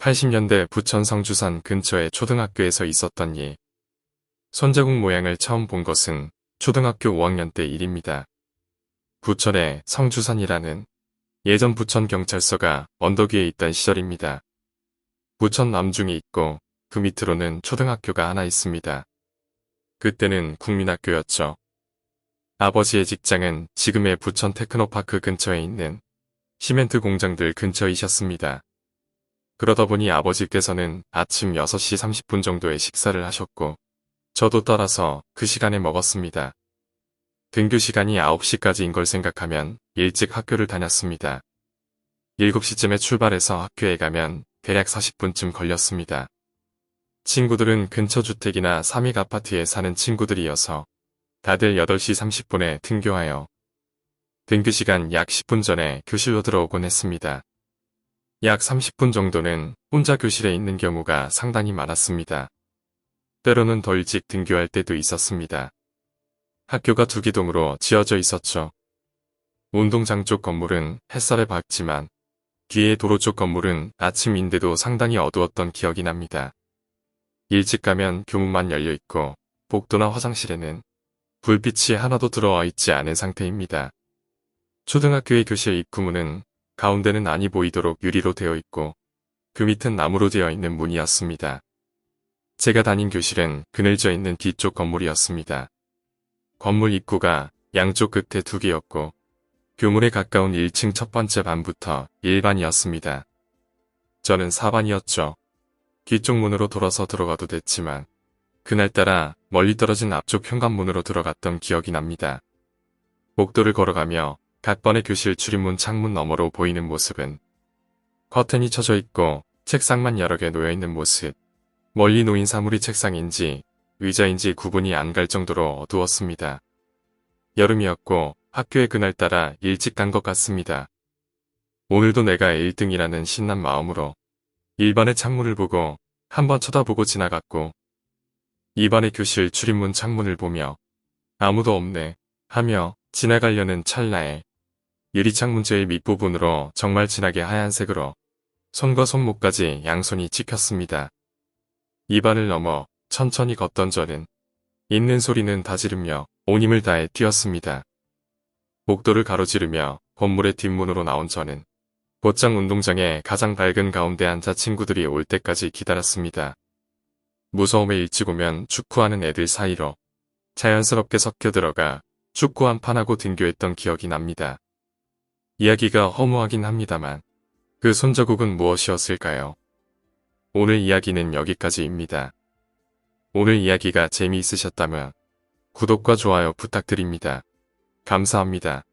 80년대 부천 성주산 근처의 초등학교에서 있었던 일. 손자국 모양을 처음 본 것은 초등학교 5학년 때 일입니다. 부천에 성주산이라는 예전 부천 경찰서가 언덕 위에 있던 시절입니다. 부천 남중이 있고 그 밑으로는 초등학교가 하나 있습니다. 그때는 국민학교였죠. 아버지의 직장은 지금의 부천 테크노파크 근처에 있는 시멘트 공장들 근처이셨습니다. 그러다 보니 아버지께서는 아침 6시 30분 정도에 식사를 하셨고 저도 따라서 그 시간에 먹었습니다. 등교 시간이 9시까지인 걸 생각하면 일찍 학교를 다녔습니다. 7시쯤에 출발해서 학교에 가면 대략 40분쯤 걸렸습니다. 친구들은 근처 주택이나 삼익 아파트에 사는 친구들이어서 다들 8시 30분에 등교하여 등교 시간 약 10분 전에 교실로 들어오곤 했습니다. 약 30분 정도는 혼자 교실에 있는 경우가 상당히 많았습니다. 때로는 더 일찍 등교할 때도 있었습니다. 학교가 두 기동으로 지어져 있었죠. 운동장 쪽 건물은 햇살에 밝지만 뒤에 도로 쪽 건물은 아침인데도 상당히 어두웠던 기억이 납니다. 일찍 가면 교문만 열려 있고 복도나 화장실에는 불빛이 하나도 들어와 있지 않은 상태입니다. 초등학교의 교실 입구문은 가운데는 안이 보이도록 유리로 되어 있고 그 밑은 나무로 되어 있는 문이었습니다. 제가 다닌 교실은 그늘져 있는 뒤쪽 건물이었습니다. 건물 입구가 양쪽 끝에 두 개였고 교문에 가까운 1층 첫 번째 반부터 1반이었습니다. 저는 4반이었죠. 뒤쪽 문으로 돌아서 들어가도 됐지만 그날따라 멀리 떨어진 앞쪽 현관문으로 들어갔던 기억이 납니다. 복도를 걸어가며 각 번의 교실 출입문 창문 너머로 보이는 모습은 커튼이 쳐져 있고 책상만 여러 개 놓여 있는 모습. 멀리 놓인 사물이 책상인지 의자인지 구분이 안 갈 정도로 어두웠습니다. 여름이었고 학교에 그날따라 일찍 간 것 같습니다. 오늘도 내가 1등이라는 신난 마음으로 1반의 창문을 보고 한번 쳐다보고 지나갔고 2반의 교실 출입문 창문을 보며 아무도 없네 하며 지나가려는 찰나에 유리창 문 제일 밑부분으로 정말 진하게 하얀색으로 손과 손목까지 양손이 찍혔습니다. 2반을 넘어 천천히 걷던 저는 있는 소리는 다 지르며 온 힘을 다해 뛰었습니다. 복도를 가로지르며 건물의 뒷문으로 나온 저는 곧장 운동장에 가장 밝은 가운데 앉아 친구들이 올 때까지 기다렸습니다. 무서움에 일찍 오면 축구하는 애들 사이로 자연스럽게 섞여 들어가 축구 한 판하고 등교했던 기억이 납니다. 이야기가 허무하긴 합니다만 그 손자국은 무엇이었을까요? 오늘 이야기는 여기까지입니다. 오늘 이야기가 재미있으셨다면 구독과 좋아요 부탁드립니다. 감사합니다.